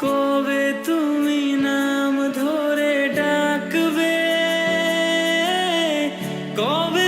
কবে তুমি নাম ধরে ডাকবে? কবে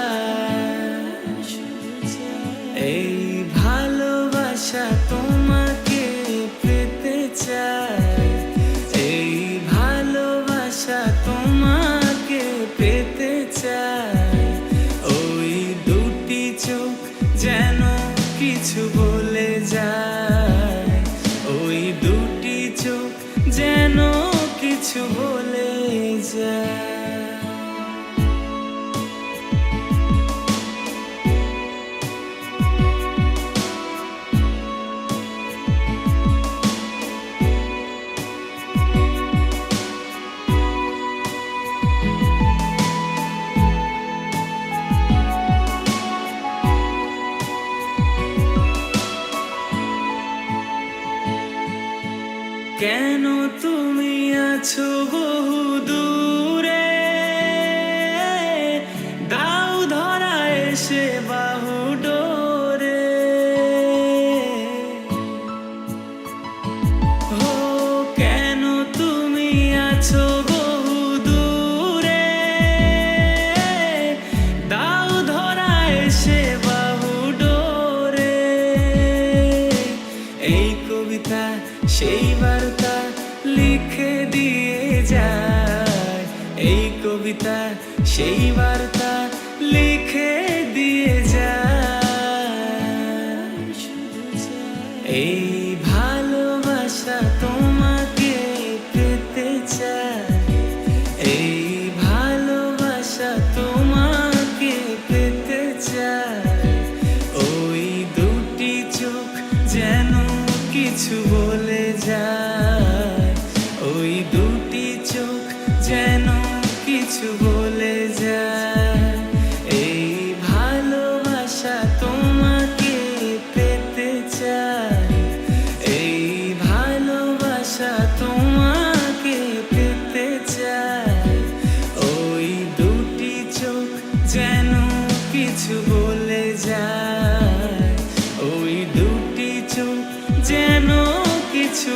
যেন কিছু বলে যায়। কেন আছো বহু দূরে। দাও ধরা এসে বাহু ডোরে। ও কেন তুমি আছো বহু দূরে? দাও ধরা এসে বাহু ডোরে। এই কবিতা, সেই বার্তা লিখে দিয়ে যায়। এই কবিতা, সেই বার্তা লিখে দিয়ে যায়। এই ভালোবাসা তোমাকে পেতে চায়। এই ভালোবাসা তোমাকে পেতে চায়। ওই দুটি চোখ যেন কিছু বলে যায়। চোখ যেন কিছু বলে যায়। এই ভালোবাসা তোমাকে পেতে চায় এই ভালোবাসা তোমাকে পেতে চায় ওই দুটি চোখ যেন কিছু বলে যায়। ওই দুটি চোখ যেন কিছু